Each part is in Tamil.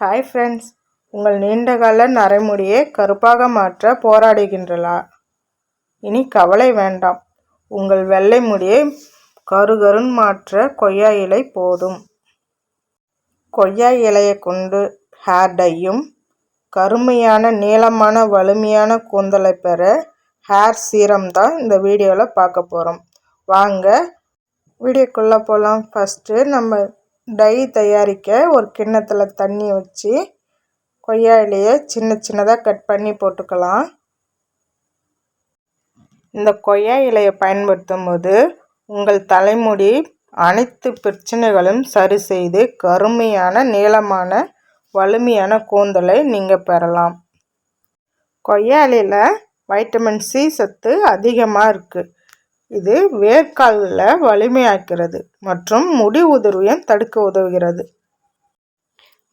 ஹாய் ஃப்ரெண்ட்ஸ் உங்கள் நீண்டகால நரைமுடியை கருப்பாக மாற்ற போராடுகின்றளா இனி கவலை வேண்டாம். உங்கள் வெள்ளை முடியை கருகருன் மாற்ற கொய்யா இலை போதும். கொய்யா இலையை கொண்டு ஹேர் டையும் கருமையான நீளமான வலிமையான கூந்தலை பெற ஹேர் சீரம் தான் இந்த வீடியோவில் பார்க்க போகிறோம் வாங்க வீடியோக்குள்ளே போகலாம் ஃபஸ்ட்டு நம்ம டை தயாரிக்க ஒரு கிண்ணத்தில் தண்ணி வச்சு கொய்யா இலையை சின்ன சின்னதாக கட் பண்ணி போட்டுக்கலாம். இந்த கொய்யா இலையை பயன்படுத்தும் போது உங்கள் தலைமுடி அனைத்து பிரச்சனைகளும் சரி செய்து கருமையான நீளமான வலிமையான கூந்தலை நீங்கள் பெறலாம். கொய்யா இலையில் வைட்டமின் சி சத்து அதிகமாக இருக்குது இது வேர்க்காலில் வலிமையாக்கிறது மற்றும் முடி உதிர்வையும் தடுக்க உதவுகிறது.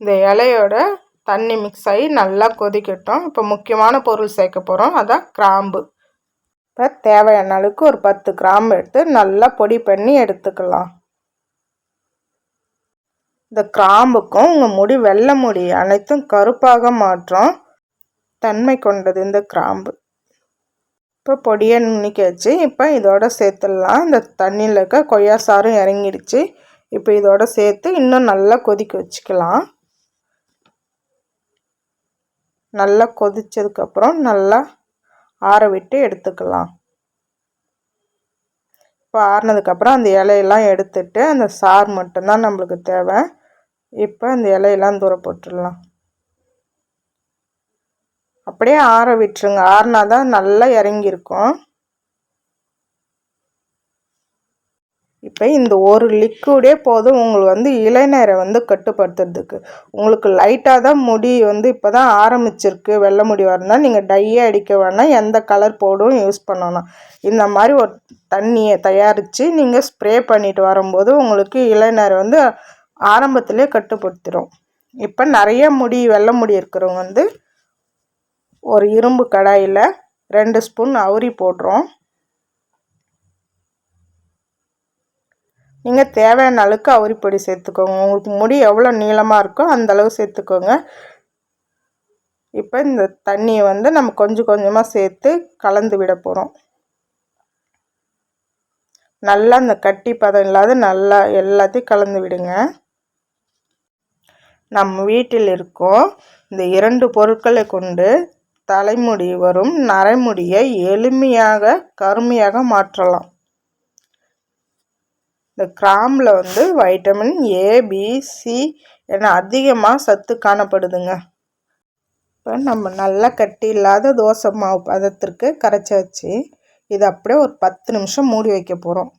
இந்த இலையோட தண்ணி மிக்ஸ் ஆகி நல்லா கொதிக்கட்டும். இப்போ முக்கியமான பொருள் சேர்க்க போகிறோம் அதான் கிராம்பு. இப்போ தேவையான அளவுக்கு ஒரு பத்து கிராம்பு எடுத்து நல்லா பொடி பண்ணி எடுத்துக்கலாம். இந்த கிராம்புக்கும் உங்கள் முடி வெள்ளை முடி அனைத்தும் கருப்பாக மாற்றம் தன்மை கொண்டது இந்த கிராம்பு. இப்போ பொடியை நுணுக்கியாச்சு இப்போ இதோட சேர்த்துடலாம். இந்த தண்ணியில் இருக்க கொய்யா சாரும் இறங்கிடுச்சு. இப்போ இதோட சேர்த்து இன்னும் நல்லா கொதிக்க வச்சுக்கலாம். நல்லா கொதித்ததுக்கப்புறம் நல்லா ஆற விட்டு எடுத்துக்கலாம். இப்போ ஆறினதுக்கப்புறம் அந்த இலையெல்லாம் எடுத்துட்டு அந்த சார் மட்டும்தான் நம்மளுக்கு தேவை. இப்போ அந்த இலையெல்லாம் தூர போட்டுடலாம். அப்படியே ஆற விட்டுருங்க. ஆறினா தான் நல்லா இறங்கியிருக்கும். இப்போ இந்த ஒரு லிக்விடே போதும். உங்களுக்கு வந்து இளைநரை வந்து கட்டுப்படுத்துறதுக்கு. உங்களுக்கு லைட்டாக தான் முடி வந்து இப்போ தான் ஆரம்பிச்சிருக்கு. வெள்ளை முடி வரந்தால் நீங்கள் டையே அடிக்க வேணாம். எந்த கலர் போடும் யூஸ் பண்ணணும் இந்த மாதிரி ஒரு தண்ணியை தயாரித்து நீங்கள் ஸ்ப்ரே பண்ணிட்டு வரும்போது உங்களுக்கு இளைநரை வந்து ஆரம்பத்திலே கட்டுப்படுத்திடும் இப்போ நிறைய முடி வெள்ளை முடி இருக்கிறவங்க வந்து ஒரு இரும்பு கடாயில் ரெண்டு ஸ்பூன் அவுரி போடுறோம். நீங்கள் தேவையான அளவுக்கு அவுரி பொடி சேர்த்துக்கோங்க. உங்களுக்கு முடி எவ்வளோ நீளமாக இருக்கோ அந்தளவு சேர்த்துக்கோங்க. இப்போ இந்த தண்ணியை வந்து நம்ம கொஞ்சம் கொஞ்சமாக சேர்த்து கலந்து விட போகிறோம் நல்லா இந்த கட்டி பதம் இல்லாத நல்லா எல்லாத்தையும் கலந்து விடுங்க. நம்ம வீட்டில் இருக்கோம் இந்த இரண்டு பொருட்களை கொண்டு தலைமுடி வரும் நரைமுடியை எளிமையாக கருமையாக மாற்றலாம். இந்த கிராம்பில் வந்து வைட்டமின் ஏ பி சி என அதிகமாக சத்து காணப்படுதுங்க. இப்போ நம்ம நல்லா கட்டி இல்லாத தோசை மாவு பதத்திற்கு கரைச்சாச்சு இது அப்படியே ஒரு பத்து நிமிஷம் மூடி வைக்க போகிறோம்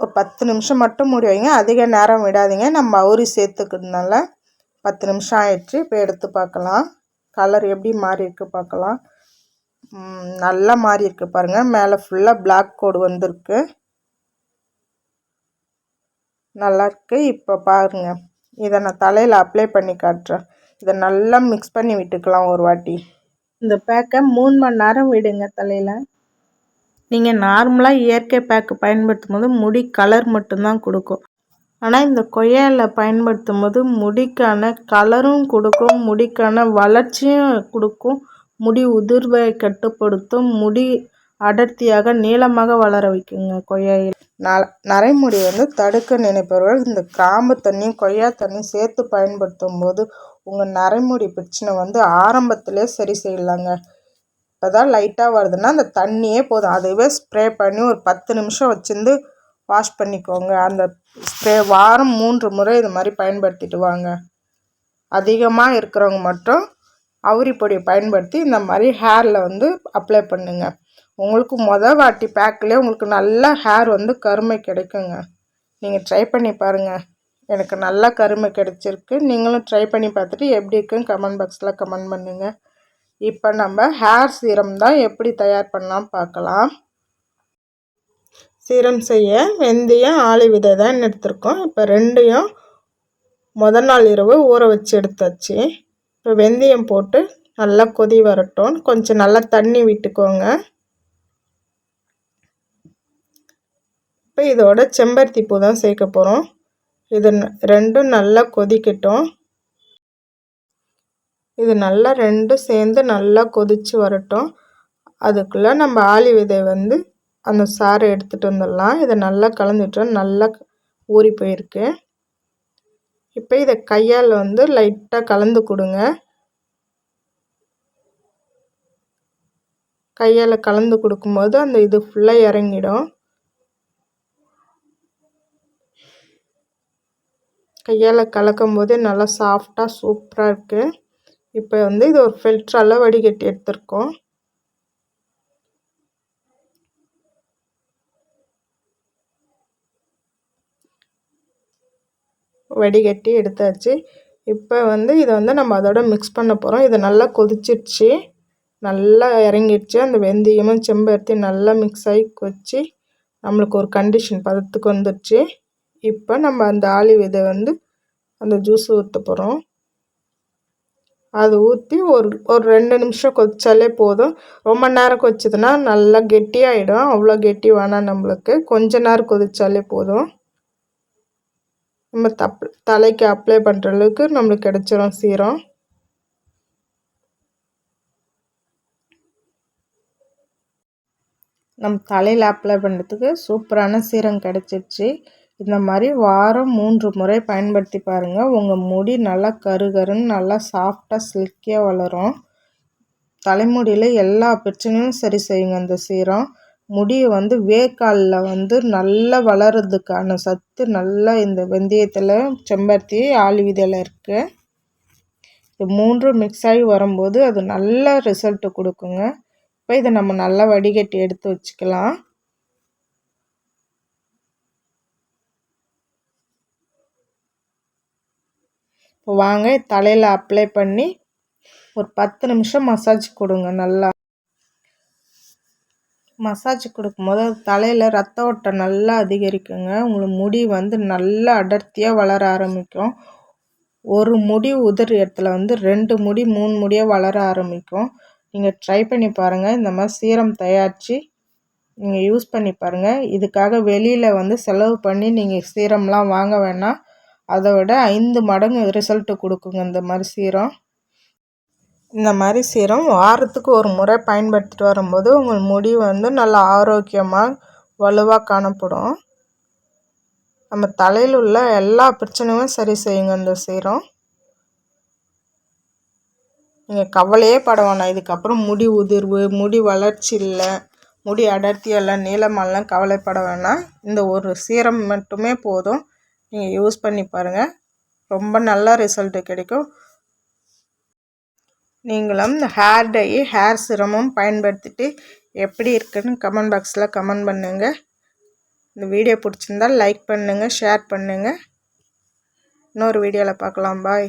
ஒரு பத்து நிமிஷம் மட்டும் மூடி வைங்க. அதிக நேரம் விடாதீங்க. நம்ம அவுரி சேர்த்துக்கிறதுனால பத்து நிமிஷம் ஆயிடுச்சு. இப்போ எடுத்து பார்க்கலாம். கலர் எப்படி மாறி இருக்கு பார்க்கலாம். நல்லா மாறி இருக்கு பாருங்கள் மேலே ஃபுல்லாக பிளாக் கோடு வந்திருக்கு. நல்லாயிருக்கு இப்போ பாருங்கள் இதை நான் தலையில் அப்ளை பண்ணி காட்டுறேன். இதை நல்லா மிக்ஸ் பண்ணி விட்டுக்கலாம் ஒரு வாட்டி. இந்த பேக்கை மூணு மணி நேரம் விடுங்க தலையில். நீங்கள் நார்மலாக இயற்கை பேக்கு பயன்படுத்தும் போது முடி கலர் மட்டும்தான் கொடுக்கும். ஆனால் இந்த கொய்யாவில் பயன்படுத்தும் போது முடிக்கான கலரும் கொடுக்கும் முடிக்கான வளர்ச்சியும் கொடுக்கும். முடி உதிர்வை கட்டுப்படுத்தும் முடி அடர்த்தியாக நீளமாக வளர வைக்குங்க கொய்யாயில். ந நரைமுடி வந்து தடுக்க நினைப்பவர்கள் இந்த கிராம்பு தண்ணியும் கொய்யா தண்ணியும் சேர்த்து பயன்படுத்தும் போது உங்கள் நரைமுடி பிரச்சனை வந்து ஆரம்பத்திலே சரி செய்யலாங்க. இப்போ தான் லைட்டாக வருதுன்னா அந்த தண்ணியே போதும். அதுவே ஸ்ப்ரே பண்ணி ஒரு பத்து நிமிஷம் வச்சுருந்து வாஷ் பண்ணிக்கோங்க. அந்த ஸ்ப்ரே வாரம் மூன்று முறை இது மாதிரி பயன்படுத்திட்டு வாங்க அதிகமாக இருக்கிறவங்க மட்டும் அவுரி பொடியை பயன்படுத்தி இந்த மாதிரி ஹேரில் வந்து அப்ளை பண்ணுங்க. உங்களுக்கு மொதல் வாட்டி பேக்கில் உங்களுக்கு நல்ல ஹேர் வந்து கருமை கிடைக்குங்க. நீங்கள் ட்ரை பண்ணி பாருங்கள் எனக்கு நல்ல கருமை கிடைச்சிருக்கு. நீங்களும் ட்ரை பண்ணி பார்த்துட்டு எப்படி இருக்குன்னு கமெண்ட் பாக்ஸில் கமெண்ட் பண்ணுங்கள் இப்போ நம்ம ஹேர் சீரம் தான் எப்படி தயார் பண்ணலாம் பார்க்கலாம். சீரம் செய்ய வெந்தயம் ஆளி விதை தான் எடுத்திருக்கோம். இப்போ ரெண்டையும் முதல் நாள் இரவு ஊற வச்சு எடுத்தாச்சு. இப்போ வெந்தயம் போட்டு நல்லா கொதி வரட்டும். கொஞ்சம் நல்லா தண்ணி விட்டுக்கோங்க. இப்போ இதோட செம்பருத்தி பூ தான் சேர்க்க போகிறோம் இது ரெண்டும் நல்லா கொதிக்கட்டும். இது நல்லா ரெண்டும் சேர்ந்து நல்லா கொதித்து வரட்டும். அதுக்குள்ளே நம்ம ஆளி விதை வந்து அந்த சாறை எடுத்துகிட்டு வந்துடலாம். இதை நல்லா கலந்துட்டோம் நல்லா ஊறி போயிருக்கு. இப்போ இதை கையால் வந்து லைட்டாக கலந்து கொடுங்க. கையால் கலந்து கொடுக்கும்போது அந்த இது ஃபுல்லாக இறங்கிடும். கையால் கலக்கும் போதே நல்லா சாஃப்டாக சூப்பராக இருக்குது இப்போ வந்து இது ஒரு ஃபில்ட்ரால் வடிகட்டி எடுத்திருக்கோம். வடிகட்டி எடுத்தாச்சு. இப்போ வந்து இதை வந்து நம்ம அதோட மிக்ஸ் பண்ண போகிறோம் இதை நல்லா கொதிச்சிடுச்சு. நல்லா இறங்கிடுச்சு. அந்த வெந்தயமும் செம்பருத்தி நல்லா மிக்ஸ் ஆகி கொச்சி நம்மளுக்கு ஒரு கண்டிஷன் பதத்துக்கு வந்துடுச்சு. இப்போ நம்ம அந்த ஆலிவ் இதை வந்து அந்த ஜூஸ் ஊற்ற போகிறோம் அது ஊற்றி ஒரு ஒரு ரெண்டு நிமிஷம் கொதிச்சாலே போதும். ரொம்ப நேரம் கொதிச்சதுன்னா நல்லா கெட்டியாகிடும் அவ்வளோ கெட்டி வேணாம் நம்மளுக்கு. கொஞ்ச நேரம் கொதிச்சாலே போதும். நம்ம தப் தலைக்கு அப்ளை பண்ணுற அளவுக்கு நம்மளுக்கு கிடச்சிரும் சீரம் நம்ம தலையில் அப்ளை பண்ணுறதுக்கு சூப்பரான சீரம் கிடச்சிருச்சு. இந்த மாதிரி வாரம் மூன்று முறை பயன்படுத்தி பாருங்கள் உங்கள் முடி நல்லா கரு கருன்னு நல்லா சாஃப்டாக சில்கியாக வளரும். தலைமுடியில் எல்லா பிரச்சனையும் சரி செய்யுங்க அந்த சீரம் முடியை வந்து வேர்க்காலில் வந்து நல்லா வளர்கிறதுக்கான சத்து நல்லா இந்த வெந்தயத்தில் செம்பருத்தி ஆளி விதையில் இருக்குது இது மூன்றும் மிக்ஸ் ஆகி வரும்போது அது நல்ல ரிசல்ட்டு கொடுக்குங்க. இப்போ இதை நம்ம நல்லா வடிகட்டி எடுத்து வச்சுக்கலாம். இப்போ வாங்க தலையில் அப்ளை பண்ணி ஒரு பத்து நிமிஷம் மசாஜ் கொடுங்க நல்லா. மசாஜ் கொடுக்கும்போது அது தலையில் ரத்த ஓட்டம் நல்லா அதிகரிக்குங்க. உங்களுக்கு முடி வந்து நல்லா அடர்த்தியாக வளர ஆரம்பிக்கும். ஒரு முடி உதிர் இடத்துல வந்து ரெண்டு முடி மூணு முடியாக வளர ஆரம்பிக்கும். நீங்கள் ட்ரை பண்ணி பாருங்கள் இந்த மாதிரி சீரம் தயாரித்து நீங்கள் யூஸ் பண்ணி பாருங்கள் இதுக்காக வெளியில் வந்து செலவு பண்ணி நீங்கள் சீரம்லாம் வாங்க வேணாம். அதை விட ஐந்து மடங்கு ரிசல்ட்டு கொடுக்குங்க இந்த மாதிரி சீரம் இந்த மாதிரி சீரம் வாரத்துக்கு ஒரு முறை பயன்படுத்திட்டு வரும்போது உங்கள் முடி வந்து நல்லா ஆரோக்கியமாக வலுவாக காணப்படும். நம்ம தலையில் உள்ள எல்லா பிரச்சனையும் சரி செய்யுங்க இந்த சீரம். நீங்கள் கவலையே பட வேணாம். இதுக்கப்புறம் முடி உதிர்வு முடி வளர்ச்சி இல்லை முடி அடர்த்தி எல்லாம் நீளமெல்லாம் கவலைப்பட வேணாம். இந்த ஒரு சீரம் மட்டுமே போதும். நீங்கள் யூஸ் பண்ணி பாருங்கள் ரொம்ப நல்ல ரிசல்ட்டு கிடைக்கும். நீங்களும் இந்த ஹேர் டை ஹேர் சிரமும் பயன்படுத்திட்டு எப்படி இருக்குன்னு கமெண்ட் பாக்ஸில் கமெண்ட் பண்ணுங்கள் இந்த வீடியோ பிடிச்சிருந்தால் லைக் பண்ணுங்கள் ஷேர் பண்ணுங்கள் இன்னொரு வீடியோவில் பார்க்கலாம். பாய்